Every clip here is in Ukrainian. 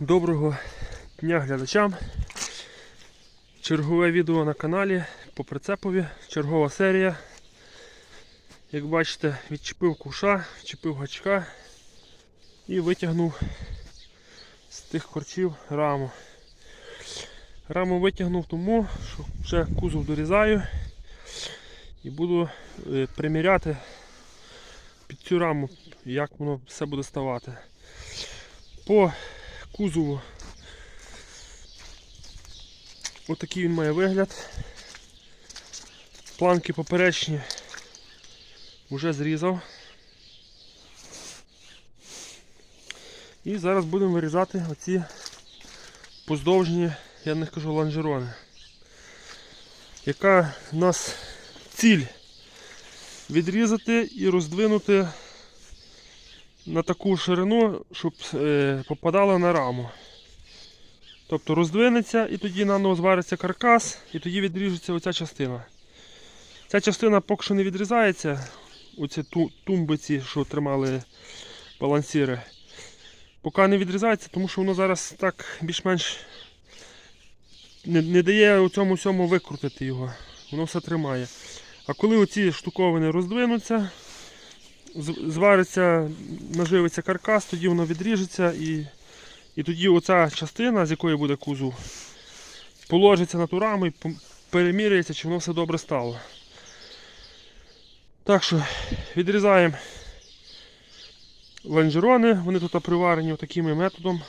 Доброго дня глядачам. Чергове відео на каналі по прицепові, чергова серія. Як бачите, відчепив куша, відчепив гачка і витягнув з тих корчів раму. Раму витягнув тому, що вже кузов дорізаю і буду е, приміряти під цю раму, як воно все буде ставати. По кузову отакий він має вигляд. Планки поперечні вже зрізав. І зараз будемо вирізати оці поздовжні, я не кажу лонжерони. Яка в нас ціль відрізати і роздвинути на таку ширину, щоб е, попадала на раму. Тобто роздвинеться і тоді наново звариться каркас, і тоді відріжеться оця частина. Ця частина поки що не відрізається, оці тумбиці, що тримали балансіри. Поки не відрізається, тому що воно зараз так більш-менш не, не дає у цьому всьому викрутити його. Воно все тримає. А коли оці штуковини роздвинуться, звариться, наживиться каркас, тоді воно відріжеться і, і тоді оця частина, з якої буде кузов, положиться на ту раму і переміряється, чи воно все добре стало. Так що відрізаємо лонжерони, вони тут приварені таким методом.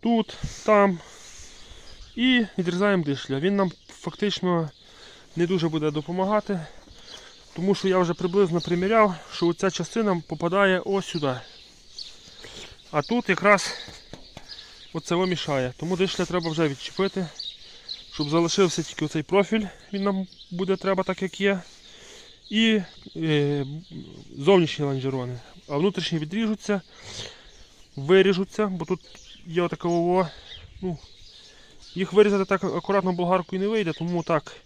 Тут, там. І відрізаємо дишля. Він нам фактично не дуже буде допомагати. Тому що я вже приблизно приміряв, що ця частина попадає ось сюди. А тут якраз оце мішає. Тому дишля треба вже відчепити, щоб залишився тільки оцей профіль, він нам буде треба так, як є. І е, зовнішні лонжерони. А внутрішні відріжуться, виріжуться, бо тут є отаке ово. Ну, їх вирізати так акуратно болгаркою не вийде, тому так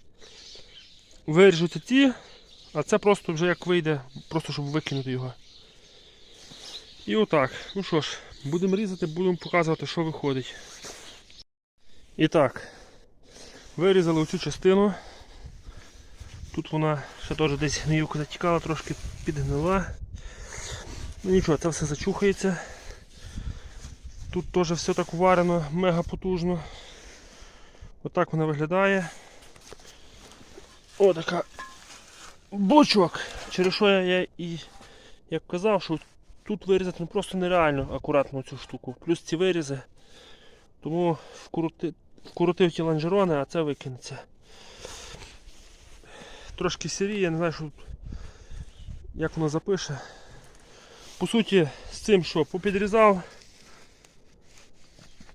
виріжуться ці, а це просто вже як вийде, просто щоб викинути його. І отак. Ну що ж, будемо різати, будемо показувати, що виходить. І так, вирізали оцю частину. Тут вона ще теж десь гниюка затікала, трошки підгнила. Ну нічого, це все зачухається. Тут теж все так уварено, мега потужно. Отак вона виглядає. О, така блочок. Через що я, і як казав, що тут вирізати ну, просто нереально акуратно цю штуку. Плюс ці вирізи. Тому вкрути, вкрутив ті лонжерони, а це викинеться. Трошки сирі, я не знаю, що, як воно запише. По суті, з цим що, попідрізав.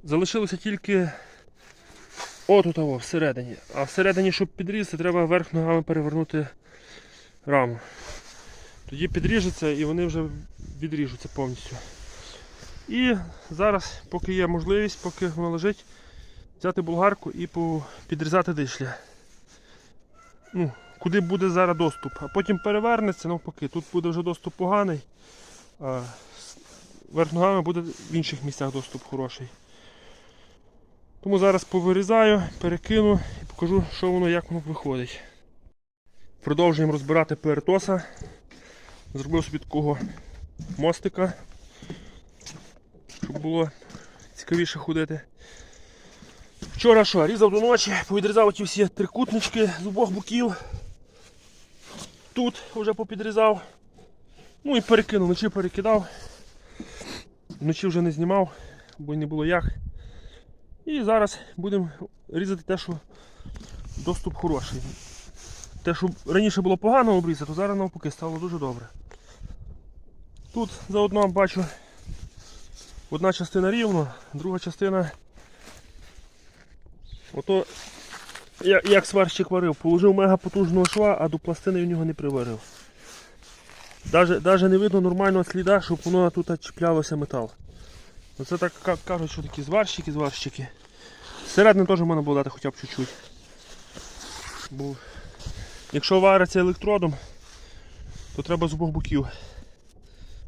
Залишилося тільки отут того, всередині. А всередині, щоб підрізати, треба верх ногами перевернути раму. Тоді підріжеться і вони вже відріжуться повністю. І зараз, поки є можливість, поки воно лежить, взяти болгарку і підрізати дишля. Ну, куди буде зараз доступ. А потім перевернеться навпаки. Тут буде вже доступ поганий, а верх ногами буде в інших місцях доступ хороший. Тому зараз повирізаю, перекину і покажу, що воно, як воно виходить. Продовжуємо розбирати перетоса. Зробив собі такого мостика, щоб було цікавіше ходити. Вчора що, різав до ночі, повідрізав ті всі трикутнички з обох боків. Тут вже попідрізав. Ну і перекинув, вночі перекидав. Вночі вже не знімав, бо не було як. І зараз будемо різати те, що доступ хороший. Те, що раніше було погано обрізати, то зараз навпаки стало дуже добре. Тут заодно бачу одна частина рівно, друга частина. Ото як, сварщик варив, положив мега потужного шва, а до пластини в нього не приварив. Даже не видно нормального сліда, щоб воно тут чіплялося метал. Оце так кажуть, що такі зварщики, зварщики. Середини теж можна було дати хоча б чуть-чуть. Якщо вариться електродом, то треба з обох боків.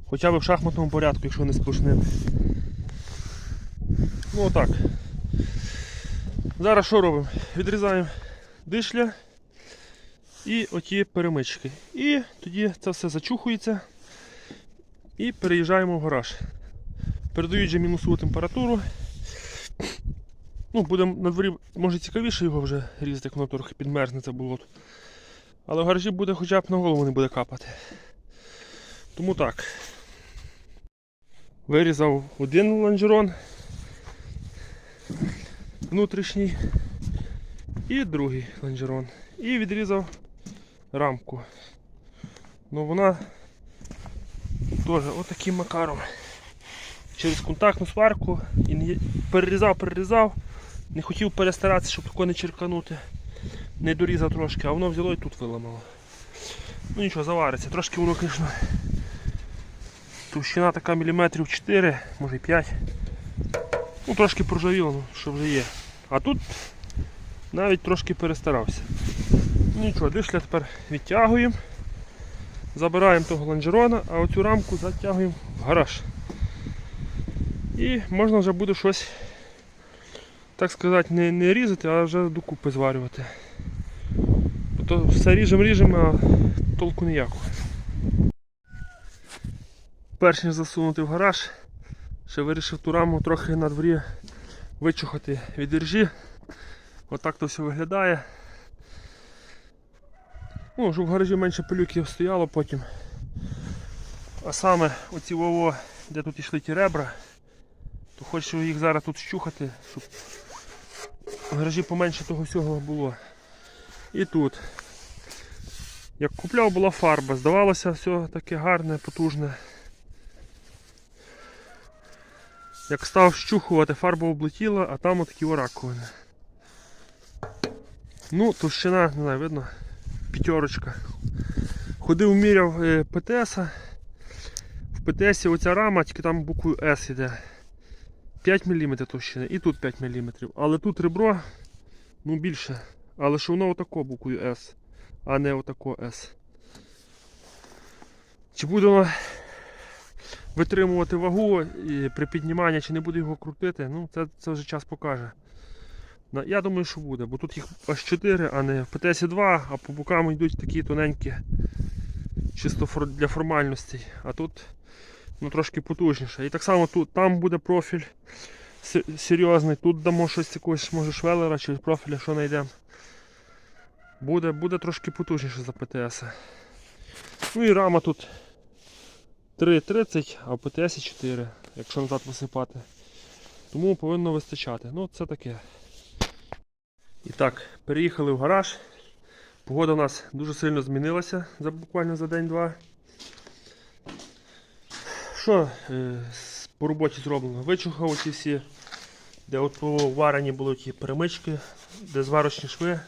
Хоча б в шахматному порядку, якщо не сплошним. Ну отак. Зараз що робимо? Відрізаємо дишля і оті перемички. І тоді це все зачухується і переїжджаємо в гараж. Передають вже мінусову температуру. Ну, буде на дворі, може цікавіше його вже різати, як воно трохи підмерзне це болото. Але в гаражі буде хоча б на голову не буде капати. Тому так. Вирізав один лонжерон внутрішній і другий лонжерон. І відрізав рамку. Ну вона теж отаким макаром. Через контактну сварку і перерізав, перерізав. Не хотів перестаратися, щоб тако не черканути. Не дорізав трошки, а воно взяло і тут виламало. Ну нічого, завариться. Трошки воно, звісно, товщина така міліметрів 4, може 5. Ну трошки проржавіло, ну, що вже є. А тут навіть трошки перестарався. Ну нічого, дишля тепер відтягуємо. Забираємо того лонжерона, а оцю рамку затягуємо в гараж. І можна вже буде щось, так сказати, не, не різати, а вже докупи зварювати. То все ріжемо, ріжемо, а толку ніякого. Перш ніж засунути в гараж, ще вирішив ту раму трохи на дворі вичухати від іржі. Отак то все виглядає. Ну, щоб в гаражі менше пилюків стояло потім. А саме оці вово, де тут йшли ті ребра, то хочу їх зараз тут щухати, щоб в гаражі поменше того всього було. І тут. Як купляв була фарба, здавалося все таке гарне, потужне. Як став щухувати, фарба облетіла, а там отакі раковини. Ну, товщина, не знаю, видно, п'ятерочка. Ходив, міряв е, ПТС. В ПТС оця рама, тільки там буквою S йде. 5 мм товщини і тут 5 мм. Але тут ребро ну більше. Але що воно отако буквою S, а не отако S. Чи буде воно витримувати вагу при підніманні, чи не буде його крутити, ну це, це вже час покаже. Я думаю, що буде, бо тут їх аж 4, а не в ПТС 2, а по бокам йдуть такі тоненькі, чисто для формальностей. А тут ну, трошки потужніше. І так само тут там буде профіль серйозний, тут дамо щось якогось, може швелера чи профіля, що знайдемо. Буде, буде трошки потужніше за ПТС. Ну і рама тут 3,30, а в ПТС 4, якщо назад висипати. Тому повинно вистачати. Ну, це таке. І так, переїхали в гараж. Погода у нас дуже сильно змінилася за буквально за день-два. Що е, по роботі зроблено? Вичухав оці всі, де от варені були ті перемички, де зварочні шви.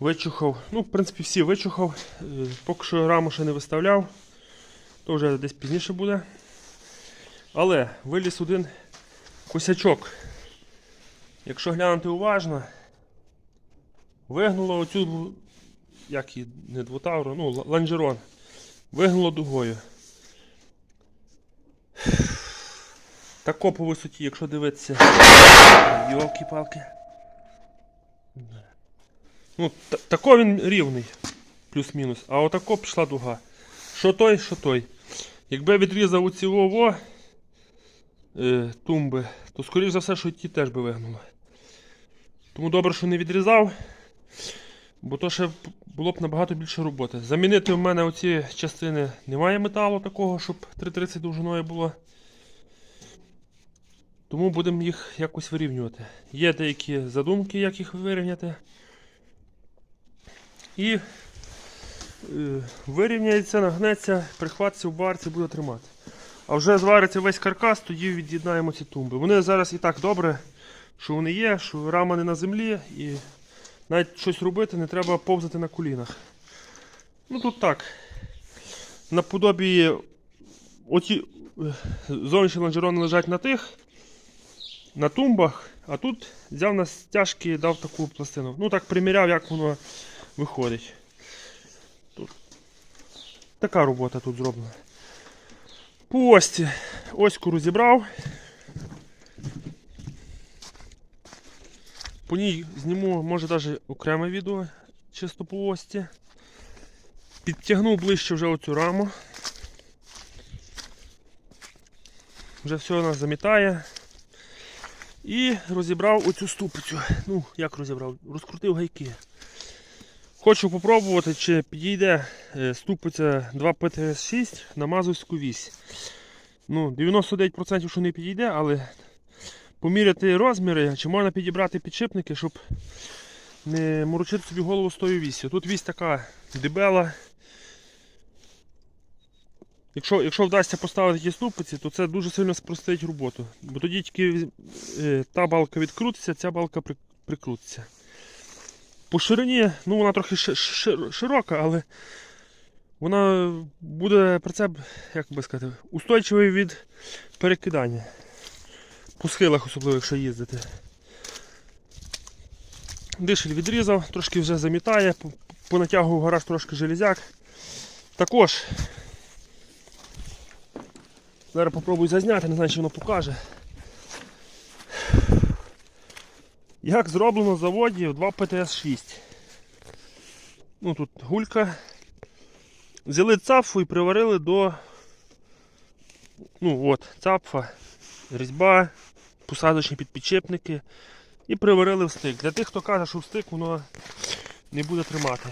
Вичухав. Ну, в принципі, всі вичухав. Е, Поки що раму ще не виставляв. То вже десь пізніше буде. Але виліз один косячок. Якщо глянути уважно, вигнуло оцю, як її, не двутавру, ну, ланжерон. Вигнуло дугою. Тако по висоті, якщо дивитися. Йолки-палки. Ну, тако він рівний, плюс-мінус. А отако пішла дуга. Що той, що той. Якби відрізав оці во е, тумби, то скоріш за все, що ті теж би вигнуло. Тому добре, що не відрізав, бо то ще було б набагато більше роботи. Замінити в мене оці частини немає металу такого, щоб 330 довжиною було. Тому будемо їх якось вирівнювати. Є деякі задумки, як їх вирівняти. І е, вирівняється, нагнеться, прихватиться в барці, буде тримати. А вже звариться весь каркас, тоді від'єднаємо ці тумби. Вони зараз і так добре, що вони є, що рама не на землі і навіть щось робити не треба повзати на колінах. Ну тут так. Наподобі оці е, зовнішні лонжерони лежать на тих, на тумбах, а тут взяв на стяжки і дав таку пластину. Ну так приміряв, як воно виходить. Тут. Така робота тут зроблена. По ості. Оську розібрав. По ній зніму, може навіть окреме відео чисто по ості. Підтягнув ближче вже оцю раму. Вже все нас замітає. І розібрав оцю ступицю. Ну, як розібрав? Розкрутив гайки. Хочу попробувати, чи підійде е, ступиця 2 ПТС-6 на Мазовську вісь. Ну, 99% що не підійде, але поміряти розміри, чи можна підібрати підшипники, щоб не морочити собі голову з тою вісю. Тут вісь така дебела. Якщо, якщо вдасться поставити ті ступиці, то це дуже сильно спростить роботу. Бо тоді тільки е, та балка відкрутиться, ця балка при- прикрутиться. По ширині, ну вона трохи ши- ши- широка, але вона буде прицеп, як би сказати, устойчивий від перекидання. По схилах, особливо, якщо їздити. Дишель відрізав, трошки вже замітає, понатягував гараж трошки железяк. Також Зараз попробую зазняти, не знаю, чи воно покаже. Як зроблено в заводі в 2 ПТС-6. Ну тут гулька. Взяли цапфу і приварили до. Ну от, цапфа, різьба, посадочні підпідчепники. І приварили в стик. Для тих, хто каже, що в стик воно не буде тримати.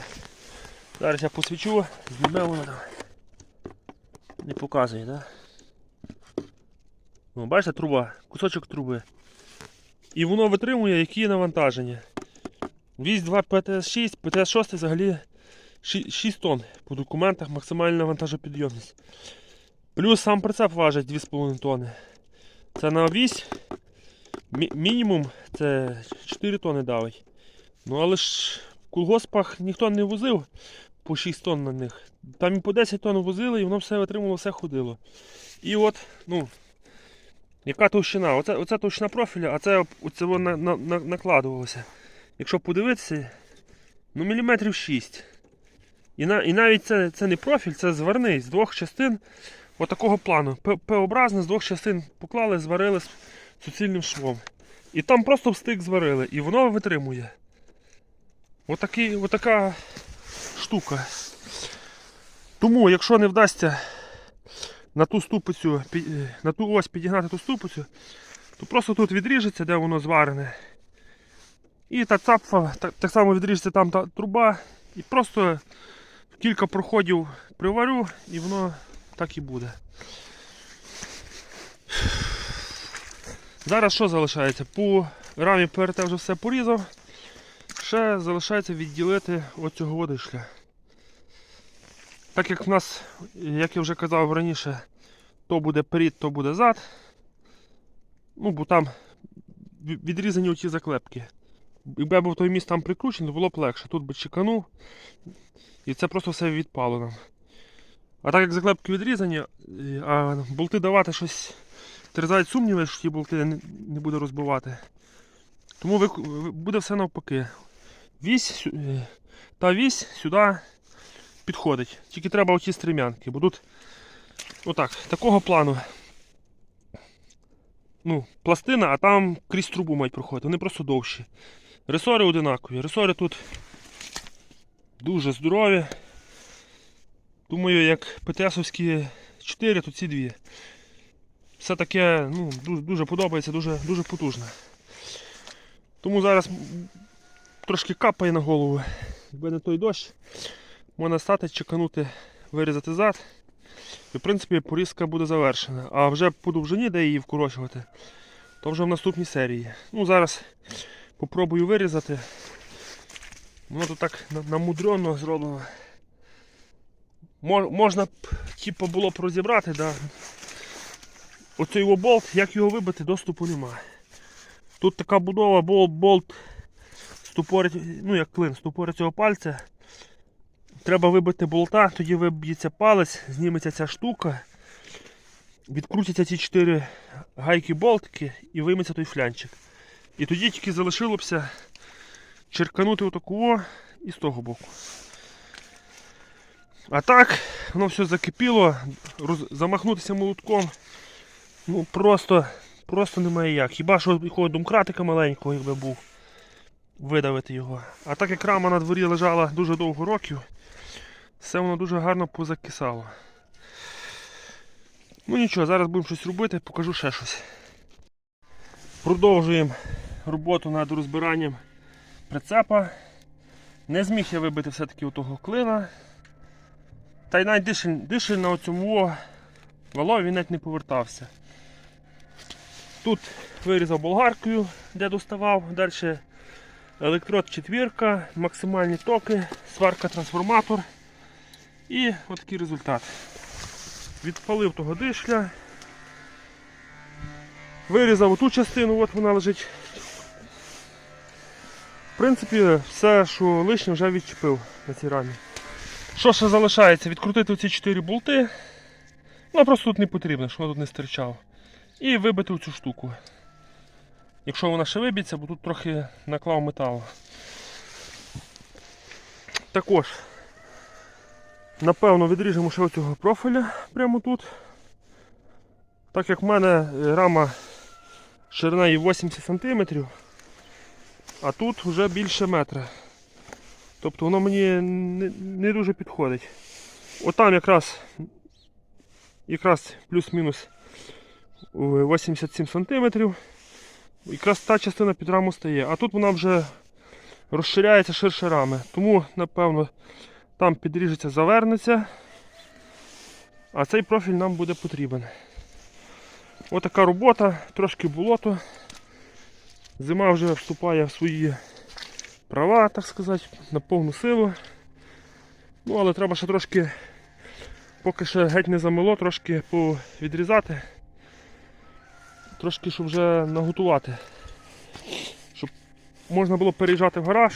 Зараз я посвічу, зніме воно. Не показує, так? Ну, бачите, труба, кусочок труби. І воно витримує які навантаження. Вісь 2 ПТС-6, ПТС-6 взагалі 6 тонн. По документах максимальна вантажопідйомність. Плюс сам прицеп важить 2,5 тонни. Це на вісь мі- мінімум це 4 тонни давить. Ну але ж в колгоспах ніхто не возив по 6 тонн на них. Там і по 10 тонн возили і воно все витримувало, все ходило. І от, ну, яка товщина? Оце, оце товщина профіля, а це оце на, на, на, накладувалося. Якщо подивитися, ну міліметрів 6. І, на, і навіть це, це не профіль, це зварний з двох частин отакого плану. П- П-образне з двох частин поклали, зварили суцільним швом. І там просто в стик зварили, і воно витримує. Отакий, отака штука. Тому, якщо не вдасться на ту ступицю, е, на ту ось підігнати ту ступицю, то просто тут відріжеться, де воно зварене. І та цапфа, так, так само відріжеться там та труба. І просто кілька проходів приварю і воно так і буде. Зараз що залишається? По рамі ПРТ вже все порізав. Ще залишається відділити оцього водишля. Так як в нас, як я вже казав раніше, то буде перед, то буде зад. Ну, бо там відрізані оті заклепки. Якби був той міст там прикручений, то було б легше. Тут би чеканув. І це просто все відпало нам. А так як заклепки відрізані, а болти давати щось терзають сумніви, що ті болти не, не буде розбивати. Тому буде все навпаки. Вісь, е, та вісь сюди підходить. Тільки треба оті стрімянки, бо тут отак, такого плану. Ну, пластина, а там крізь трубу мають проходити. Вони просто довші. Ресори одинакові. Ресори тут дуже здорові. Думаю, як ПТСовські 4, то ці дві. Все таке ну, дуже, дуже подобається, дуже, дуже потужне. Тому зараз трошки капає на голову. Якби не той дощ, можна стати, чеканути, вирізати зад. І в принципі порізка буде завершена. А вже по довжині, де її вкорочувати, то вже в наступній серії. Ну зараз попробую вирізати. Воно тут так намудрено зроблено. Можна б типу, було б розібрати, да. Оцей його болт, як його вибити, доступу немає. Тут така будова, болт, болт ступорить, ну як клин, ступорить цього пальця. Треба вибити болта, тоді виб'ється палець, зніметься ця штука, відкрутяться ці чотири гайки болтики і вийметься той флянчик. І тоді тільки залишилося черканути отакого і з того боку. А так, воно все закипіло, роз- замахнутися молотком. Ну просто, просто немає як. Хіба що якогось домкратика маленького, якби був. видавити його. А так як рама на дворі лежала дуже довго років, все воно дуже гарно позакисало. Ну нічого, зараз будемо щось робити, покажу ще щось. Продовжуємо роботу над розбиранням прицепа. Не зміг я вибити все-таки у того клина. Та й навіть дишель, дишель на оцьому валові він навіть не повертався. Тут вирізав болгаркою, де доставав. Далі електрод четвірка, максимальні токи, сварка трансформатор. І от такий результат. Відпалив того дишля. Вирізав оту частину, от вона лежить. В принципі, все, що лишнє, вже відчепив на цій рамі. Що ще залишається? Відкрутити ці 4 болти. Ну, просто тут не потрібно, щоб воно тут не стирчав. І вибити цю штуку. Якщо вона ще виб'ється, бо тут трохи наклав металу. Також, напевно, відріжемо ще оцього профіля прямо тут. Так як в мене е, рама ширина її 80 см, а тут вже більше метра. Тобто воно мені не, не дуже підходить. Отам якраз якраз плюс-мінус е, 87 см. Якраз та частина під раму стає, а тут вона вже розширяється ширше рами. Тому, напевно, там підріжеться, завернеться, а цей профіль нам буде потрібен. Отака робота, трошки болото. Зима вже вступає в свої права, так сказати, на повну силу. Ну, але треба ще трошки, поки ще геть не замило, трошки повідрізати. Трошки, щоб вже наготувати. Щоб можна було переїжджати в гараж.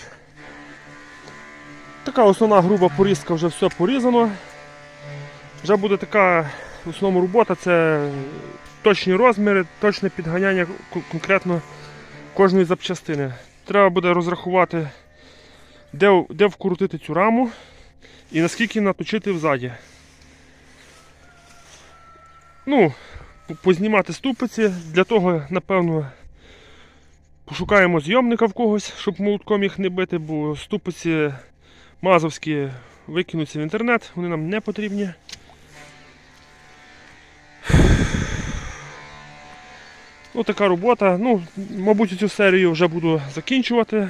Така основна груба порізка вже все порізано. Вже буде така в основному робота, це точні розміри, точне підганяння конкретно кожної запчастини. Треба буде розрахувати, де, де вкрутити цю раму і наскільки наточити взаді. Ну, познімати ступиці, для того, напевно, пошукаємо зйомника в когось, щоб молотком їх не бити, бо ступиці мазовські викинуться в інтернет, вони нам не потрібні. Ну, така робота. Ну, мабуть, цю серію вже буду закінчувати.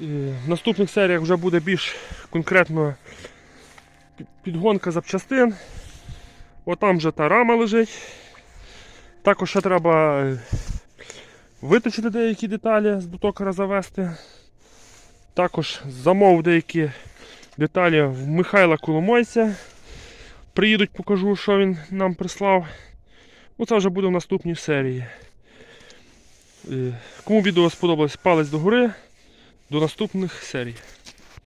В наступних серіях вже буде більш конкретно підгонка запчастин. Отам вже та рама лежить. Також ще треба е, виточити деякі деталі з бутокера завести. Також замов деякі деталі в Михайла Коломойця. Приїдуть, покажу, що він нам прислав. Ну, це вже буде в наступній серії. Е, Кому відео сподобалось, палець догори. До наступних серій.